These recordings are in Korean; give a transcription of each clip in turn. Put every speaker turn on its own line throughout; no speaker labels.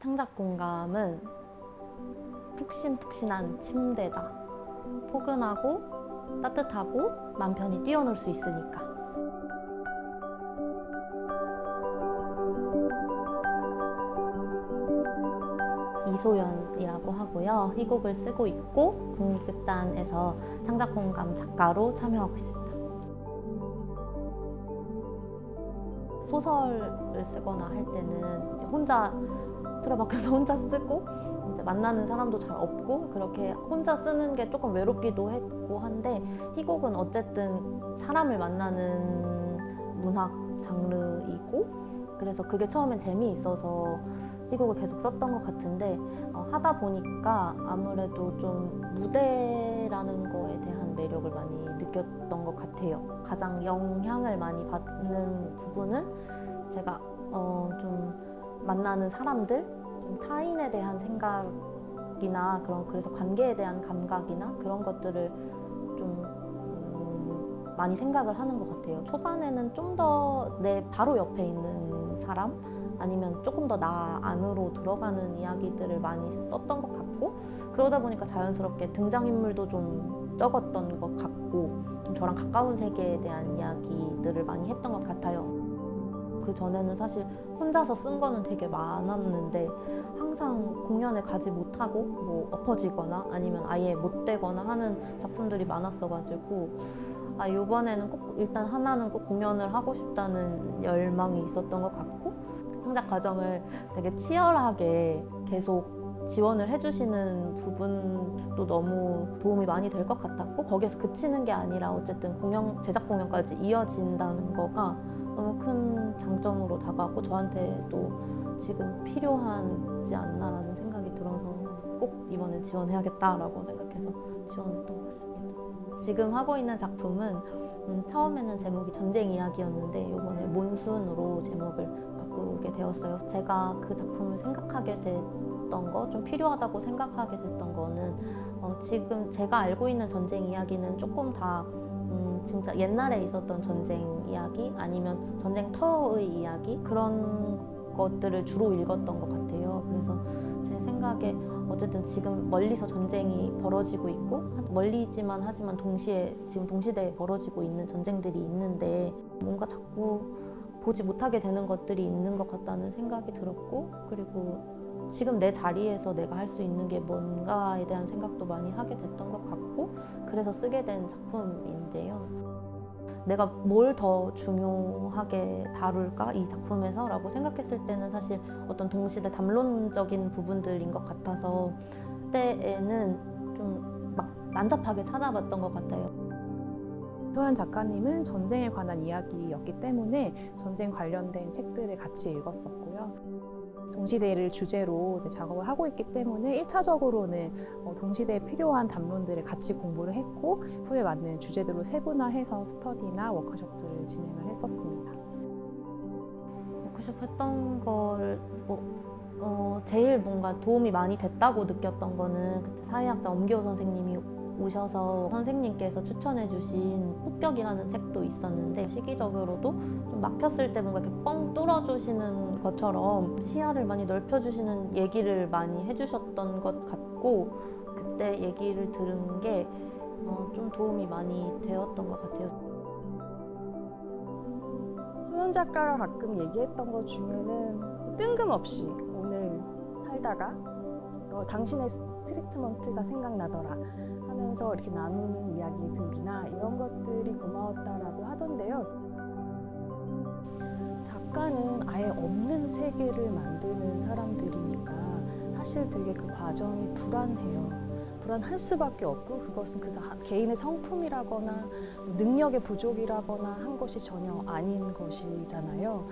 창작 공감은 푹신푹신한 침대다. 포근하고 따뜻하고 맘 편히 뛰어놀 수 있으니까. 이소연이라고 하고요. 이 곡을 쓰고 있고 국립극단에서 창작 공감 작가로 참여하고 있습니다. 소설을 쓰거나 할 때는 혼자 틀어박혀서 혼자 쓰고 이제 만나는 사람도 잘 없고 그렇게 혼자 쓰는 게 조금 외롭기도 했고 한데 이 곡은 어쨌든 사람을 만나는 문학 장르이고 그래서 그게 처음엔 재미있어서 이 곡을 계속 썼던 것 같은데 어, 하다 보니까 아무래도 좀 무대라는 거에 대한 매력을 많이 느꼈던 것 같아요. 가장 영향을 많이 받는 부분은 제가 어, 좀 만나는 사람들, 좀 타인에 대한 생각이나 그런 그래서 관계에 대한 감각이나 그런 것들을 좀 음, 많이 생각을 하는 것 같아요. 초반에는 좀 더 내 바로 옆에 있는 사람 아니면 조금 더 나 안으로 들어가는 이야기들을 많이 썼던 것 같고 그러다 보니까 자연스럽게 등장인물도 좀 적었던 것 같고 좀 저랑 가까운 세계에 대한 이야기들을 많이 했던 것 같아요. 그 전에는 사실 혼자서 쓴 거는 되게 많았는데 항상 공연을 가지 못하고 뭐 엎어지거나 아니면 아예 못 되거나 하는 작품들이 많았어가지고 아 이번에는 꼭 일단 하나는 꼭 공연을 하고 싶다는 열망이 있었던 것 같고 창작 과정을 되게 치열하게 계속 지원을 해주시는 부분도 너무 도움이 많이 될 것 같았고 거기에서 그치는 게 아니라 어쨌든 공연 제작 공연까지 이어진다는 거가 너무 큰 장점으로 다가왔고 저한테도 지금 필요하지 않나라는 생각이 들어서 꼭 이번에 지원해야겠다라고 생각해서 지원했던 것 같습니다. 지금 하고 있는 작품은 음, 처음에는 제목이 전쟁 이야기였는데 이번에 몬순으로 제목을 바꾸게 되었어요. 제가 그 작품을 생각하게 됐던 거, 좀 필요하다고 생각하게 됐던 거는 어, 지금 제가 알고 있는 전쟁 이야기는 조금 다 음, 진짜 옛날에 있었던 전쟁 이야기 아니면 전쟁터의 이야기 그런 것들을 주로 읽었던 것 같아요. 그래서 제 생각에 어쨌든 지금 멀리서 전쟁이 벌어지고 있고 한- 멀리지만 하지만 동시에 지금 동시대에 벌어지고 있는 전쟁들이 있는데 뭔가 자꾸 보지 못하게 되는 것들이 있는 것 같다는 생각이 들었고 그리고 지금 내 자리에서 내가 할 수 있는 게 뭔가에 대한 생각도 많이 하게 됐던 것 같고 그래서 쓰게 된 작품인데요. 내가 뭘 더 중요하게 다룰까 이 작품에서라고 생각했을 때는 사실 어떤 동시대 담론적인 부분들인 것 같아서 그때에는 좀 막 난잡하게 찾아봤던 것 같아요.
소연 작가님은 전쟁에 관한 이야기였기 때문에 전쟁 관련된 책들을 같이 읽었었고요. 동시대를 주제로 네, 작업을 하고 있기 때문에 1차적으로는 어, 동시대에 필요한 담론들을 같이 공부를 했고 후에 맞는 주제들로 세분화해서 스터디나 워크숍들을 진행을 했었습니다.
워크숍 했던 걸 뭐, 어, 제일 뭔가 도움이 많이 됐다고 느꼈던 거는 그때 사회학자 엄기호 선생님이 오셔서 선생님께서 추천해 주신 폭격이라는 책도 있었는데 시기적으로도 좀 막혔을 때 뭔가 이렇게 뻥 뚫어주시는 것처럼 시야를 많이 넓혀주시는 얘기를 많이 해주셨던 것 같고 그때 얘기를 들은 게 어, 좀 도움이 많이 되었던 것 같아요.
소연 작가가 가끔 얘기했던 것 중에는 뜬금없이 오늘 살다가 너 당신의 트리트먼트가 생각나더라 하면서 이렇게 나누는 이야기들이나 이런 것들이 고마웠다라고 하던데요. 작가는 아예 없는 세계를 만드는 사람들이니까 사실 되게 그 과정이 불안해요. 불안할 수밖에 없고 그것은 그 사- 개인의 성품이라거나 능력의 부족이라거나 한 것이 전혀 아닌 것이잖아요.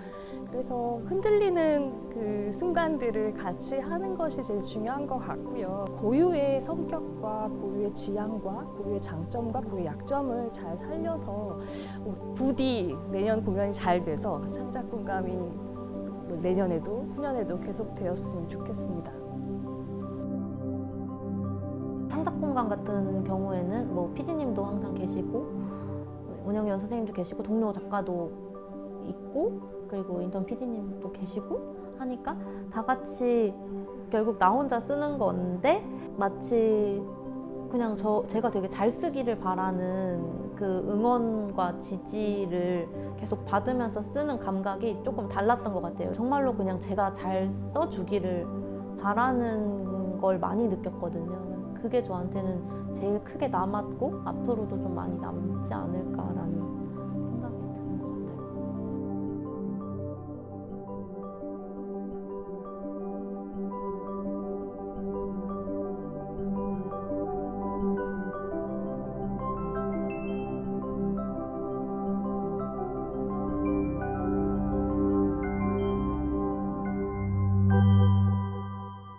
그래서 흔들리는 그 순간들을 같이 하는 것이 제일 중요한 것 같고요. 고유의 성격과 고유의 지향과 고유의 장점과 고유의 약점을 잘 살려서 부디 내년 공연이 잘 돼서 창작 공감이 뭐 내년에도 후년에도 계속 되었으면 좋겠습니다.
창작 공간 같은 경우에는 뭐 PD님도 항상 계시고 운영위원 선생님도 계시고 동료 작가도 있고 그리고 인턴 PD님도 계시고 하니까 다 같이 결국 나 혼자 쓰는 건데 마치 그냥 저 제가 되게 잘 쓰기를 바라는 그 응원과 지지를 계속 받으면서 쓰는 감각이 조금 달랐던 것 같아요. 정말로 그냥 제가 잘 써주기를 바라는 걸 많이 느꼈거든요. 그게 저한테는 제일 크게 남았고 앞으로도 좀 많이 남지 않을까라는